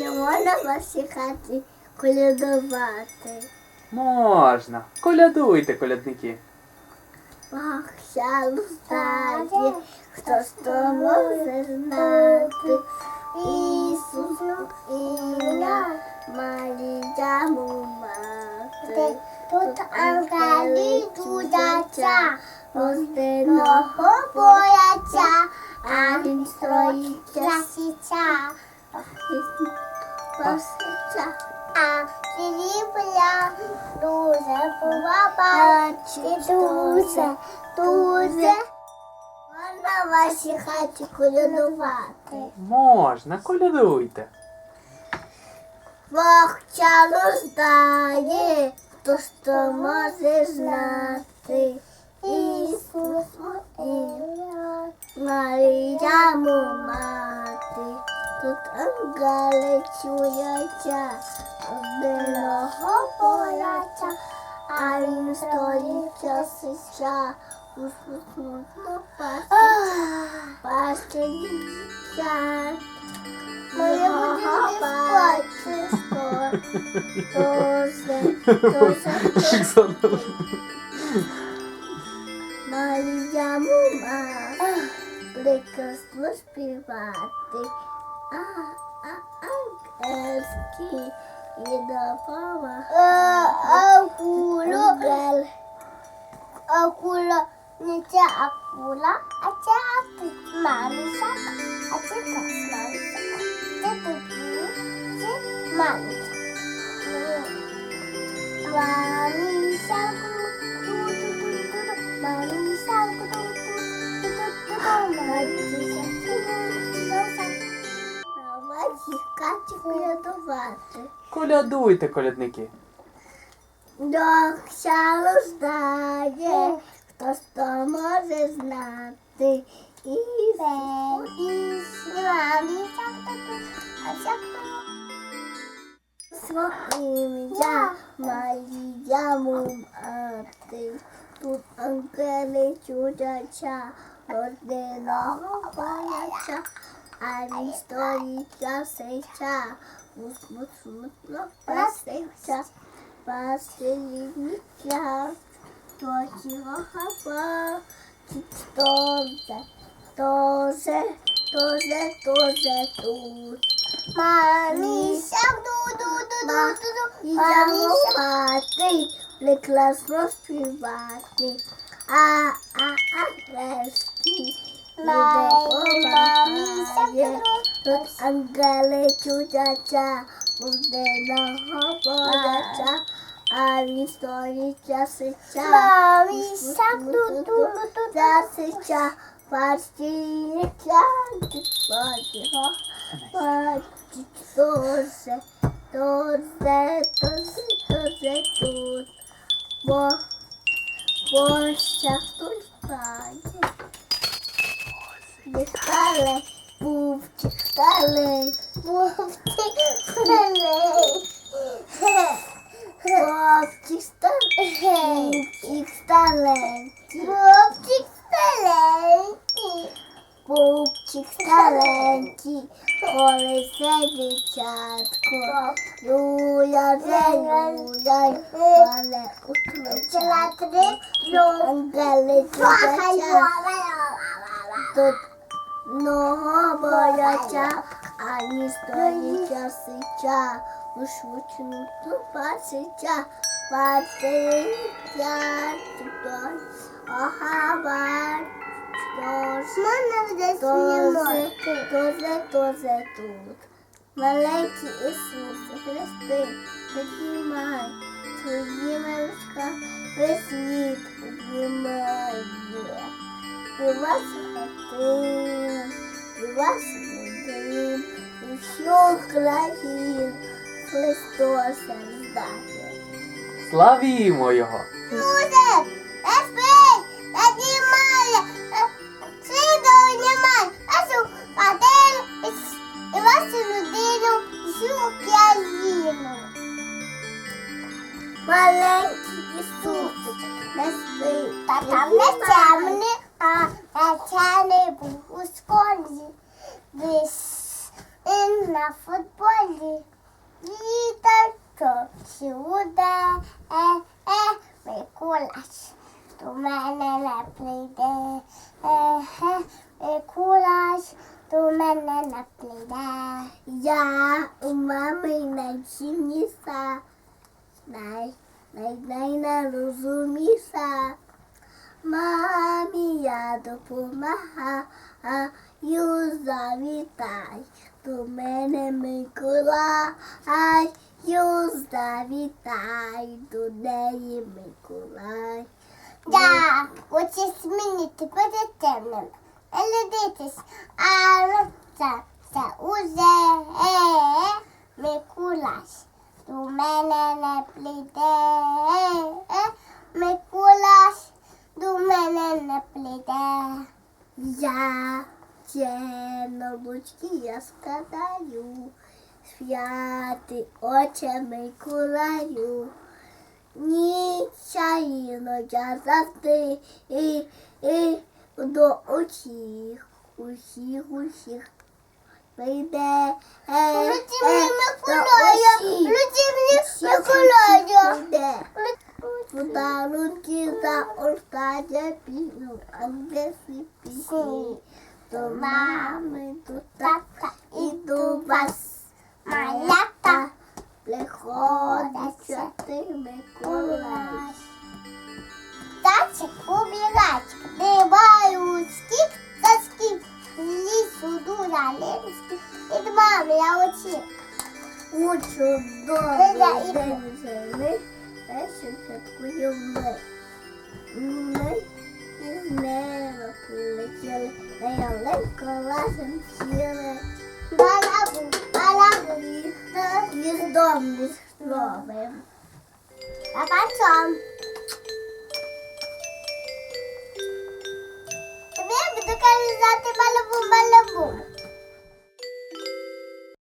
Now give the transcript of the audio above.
чи можна в вашій хаті колядувати? Можна. Колядуйте, колядники. Бахся лустає, хто ж то може знати. Ісус ім'я, Марія му мати. Тут ангели чудяться, Гостиного бояться, а він стоїть часиця. Пасиця. А Філіпля дуже побачить, дуже, дуже. Можна в вашій хаті колядувати. Можна, колядуйте. Бог чалу здає, то може знати. Ісус Марія мати. Ангели чуються, одного бояться, а він стоїть часиця, усміхнуто паситься, паситься. Моє Оксана. Марія мума, прекрасно співати, а, а, ангельський і допомагати. Акуло, акула, не ця акула, а ця маміша, а це теж маміша. Це тобі, це маміша. Маміша, Катю колядувати. Колядуйте, колядники. Докся знає, хто ж то може знати. І все, і славі, а всяк ім'я Марія мати. Тут ангели чудача, родиного бояча, а він стоїть часиця, усмутно пасиця. Пасилівнича, то чого хапа, тоже, тоже, тоже, тоже тут. Маміся, ду-ду-ду-ду-ду-ду, маміся, прекрасно співати, а, а, а, лески, допомагає, тут ангели чудача, буденого бояча, а він стоїть часича, часича, бачить тоже, тоже, тоже, тоже тут, бо, бо щас тут dalej, mówcie dalej, mówcie dalej. Mówcie dalej, mówcie dalej, mówcie dalej. Mówcie dalej, kolej sobie ciatko. Julia, Julia, ale uczymy. Latry, lub, ale, to тут ного бояча, ані стоїть сича, у швучну ту пасича, пасича, тут ага, бачиш. Мене вже тоже, тоже тут. Маленький Ісусе Христи, піднімай, твої малюшка весь світ обнімає. І вас хатин, і вас один, і всю країн Христос рождає. Славімо його. Буде, не спить, не знімає, світу немає, вашу хатину і- і вашу людину, і всю країну. Маленький Ісус, не спи, Та там не темне, а темне був у. Десь він на футболі. Літачок сюди, е, е, Миколаш. До мене не прийде, е, е, Миколаш, до мене не прийде. Я у мами найчимніша, най, най, най, найрозуміша. Мамі я допомагаю, завітай. До мене Миколай, завітай, до неї Миколай. Так, оці змінити позитивним. Глядитись, а ну, це, це уже Миколай. До мене не прийде, Миколай, не. Я ручки я складаю, святи очі Миколаю. Нічайно я завжди і, і до усіх, усіх, усіх прийде. Е, е, мені до Миколая, усіх, мені усіх, Миколая. прийде. Подарунки за останнє пісню, а де всі пісні. До мами, до тата і до вас, малята, приходить святий Миколай. Зайчик убігать, диваю скік за скік, з лісу дура линський, від мами я очі. У чудовий день першим святкуємо ми. Ми із неба прилетіли, на ялинку разом сіли. Балабу, балабу, Гніздом лісновим. а потом. Тобі буду казати балабу, балабу.